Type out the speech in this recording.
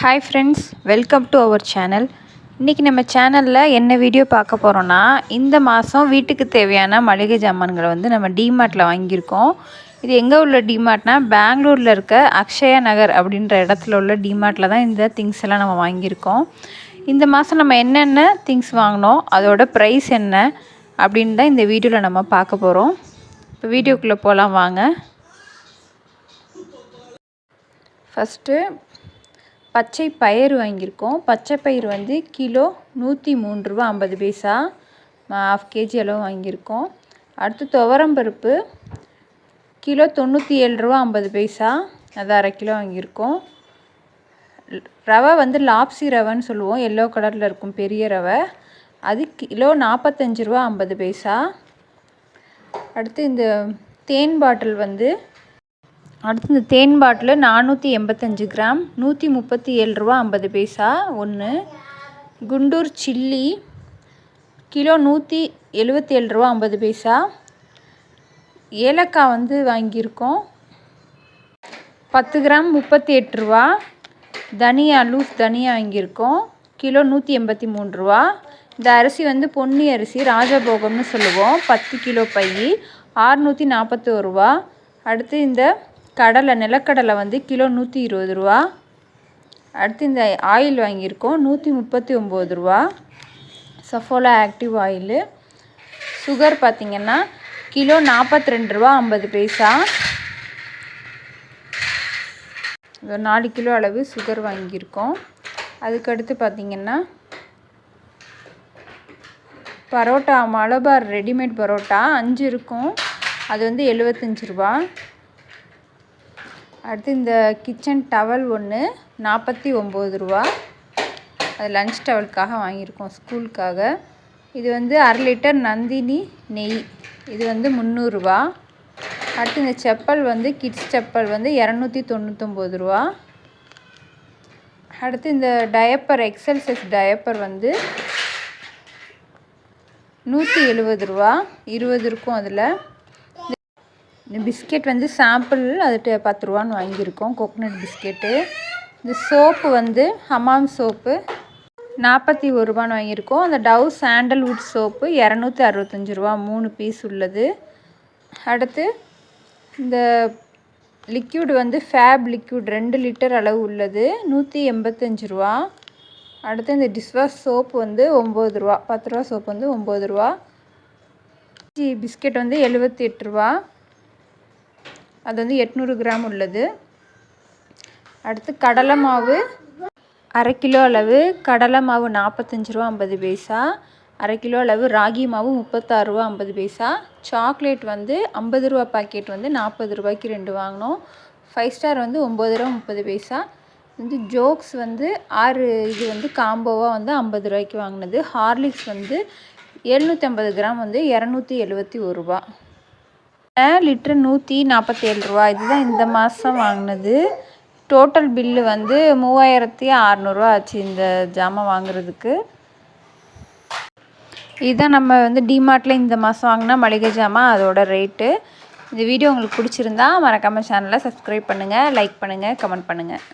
Hi friends welcome to our channel இன்றைக்கி நம்ம சேனலில் என்ன வீடியோ பார்க்க போகிறோன்னா இந்த மாதம் வீட்டுக்கு தேவையான மளிகை ஜாமான்களை வந்து நம்ம டிமார்ட்டில் வாங்கியிருக்கோம். இது எங்கே உள்ள டிமார்ட்னா பெங்களூரில் இருக்க அக்ஷயா நகர் அப்படின்ற இடத்துல உள்ள டிமார்ட்டில் தான் இந்த திங்ஸ் எல்லாம் நம்ம வாங்கியிருக்கோம். இந்த மாதம் நம்ம என்னென்ன திங்ஸ் வாங்கினோம் அதோட ப்ரைஸ் என்ன அப்படின்னு தான் இந்த வீடியோவில் நம்ம பார்க்க போகிறோம் இப்போ வீடியோக்குள்ளே போகலாம் வாங்க. ஃபஸ்ட்டு பச்சை பயிறு வாங்கியிருக்கோம். பச்சை பயிறு வந்து கிலோ நூற்றி மூணு ரூபா ஐம்பது பைசா ஆஃப் கேஜி அளவு வாங்கியிருக்கோம். அடுத்து துவரம்பருப்பு கிலோ தொண்ணூற்றி ஏழு ரூபா ஐம்பது பைசா அது அரை கிலோ வாங்கியிருக்கோம். ரவை வந்து லாப்சி ரவைன்னு சொல்லுவோம். எல்லோ கலரில் இருக்கும் பெரிய ரவை. அது கிலோ நாற்பத்தஞ்சு ரூபா ஐம்பது பைசா. அடுத்து இந்த தேன் பாட்டில் வந்து அடுத்து இந்த தேன் பாட்டில் நானூற்றி எண்பத்தஞ்சு கிராம் நூற்றி முப்பத்தி ஏழு ரூபா ஐம்பது பைசா ஒன்று. குண்டூர் சில்லி கிலோ நூற்றி எழுபத்தி ஏழு ரூபா ஐம்பது பைசா. ஏலக்காய் வந்து வாங்கியிருக்கோம். பத்து கிராம் முப்பத்தி எட்டு ரூபா. தனியா லூஸ் தனியா வாங்கியிருக்கோம். கிலோ நூற்றி எண்பத்தி மூணு ரூபா. இந்த அரிசி வந்து பொன்னி அரிசி ராஜபோகம்னு சொல்லுவோம். பத்து கிலோ பை ஆறுநூற்றி நாற்பத்தோரு ரூபா. அடுத்து இந்த கடலை நிலக்கடலை வந்து கிலோ நூற்றி இருபது ரூபா. அடுத்து இந்த ஆயில் வாங்கியிருக்கோம் நூற்றி முப்பத்தி ஒம்பது ரூபா. சஃபோலா ஆக்டிவ் ஆயிலு சுகர் பார்த்திங்கன்னா கிலோ நாற்பத்தி ரெண்டு ரூபா ஐம்பது பைசா. ஒரு நாலு கிலோ அளவு சுகர் வாங்கியிருக்கோம். அதுக்கடுத்து பார்த்திங்கன்னா பரோட்டா மலபார் ரெடிமேட் பரோட்டா அஞ்சு இருக்கும். அது வந்து எழுபத்தஞ்சி ரூபா. அடுத்து இந்த கிச்சன் டவல் ஒன்று நாற்பத்தி ஒம்பது ரூபா. அது லன்ச் டவலுக்காக வாங்கியிருக்கோம் ஸ்கூலுக்காக. இது வந்து அரை லிட்டர் நந்தினி நெய். இது வந்து முந்நூறுரூவா அடுத்து இந்த செப்பல் வந்து கிட்ஸ் செப்பல் வந்து இரநூத்தி தொண்ணூற்றொம்பது ரூபா. அடுத்து இந்த டயப்பர் எக்ஸல் சைஸ் டயப்பர் வந்து நூற்றி எழுபது ரூபா. இருபது இருக்கும் அதில். இந்த பிஸ்கெட் வந்து சாம்பிள் அது பத்து ரூபான்னு வாங்கியிருக்கோம். Coconut biscuit. இந்த சோப்பு வந்து ஹமாம் சோப்பு. நாற்பத்தி ஒரு ரூபான்னு வாங்கியிருக்கோம். அந்த டவ் சாண்டல்வுட் சோப்பு இரநூத்தி அறுபத்தஞ்சி ரூபா மூணு பீஸ் உள்ளது. அடுத்து இந்த லிக்யூடு வந்து ஃபேப் லிக்யூட் ரெண்டு லிட்டர் அளவு உள்ளது நூற்றி எண்பத்தஞ்சு ரூபா. அடுத்து இந்த டிஷ்வாஷ் சோப்பு வந்து ஒம்பது ரூபா பத்து ரூபா சோப்பு வந்து ஒம்பது ரூபா. பிஸ்கெட் வந்து எழுபத்தி எட்டு ரூபா. அது வந்து எட்நூறு கிராம் உள்ளது. அடுத்து கடலை மாவு அரை கிலோ அளவு கடலை மாவு நாற்பத்தஞ்சு ரூபா ஐம்பது பைசா அரை கிலோ அளவு ராகி மாவு முப்பத்தாறு ரூபா ஐம்பது பைசா. சாக்லேட் வந்து ஐம்பது ரூபா பாக்கெட் வந்து நாற்பது ரூபாய்க்கு ரெண்டு வாங்கினோம். ஃபைவ் ஸ்டார் வந்து ஒம்பது ரூபா முப்பது பைசா. வந்து ஜோக்ஸ் வந்து ஆறு இது வந்து காம்போவாக வந்து ஐம்பது ரூபாய்க்கு வாங்கினது. ஹார்லிக்ஸ் வந்து எழுநூற்றி ஐம்பது கிராம் வந்து இரநூத்தி எழுபத்தி ஒரு ரூபா. லிட்ரு நூற்றி நாற்பத்தேழு ரூபா. இதுதான் இந்த மாதம் வாங்கினது. டோட்டல் பில்லு வந்து மூவாயிரத்தி அறநூறுவா ஆச்சு இந்த ஜாமான் வாங்குறதுக்கு. இதுதான் நம்ம வந்து டிமார்ட்டில் இந்த மாதம் வாங்கினா மளிகை ஜாமான் அதோட ரேட்டு இந்த வீடியோ உங்களுக்கு பிடிச்சிருந்தா மறக்காமல் சேனலை சப்ஸ்கிரைப் பண்ணுங்கள் லைக் பண்ணுங்கள் கமெண்ட் பண்ணுங்கள்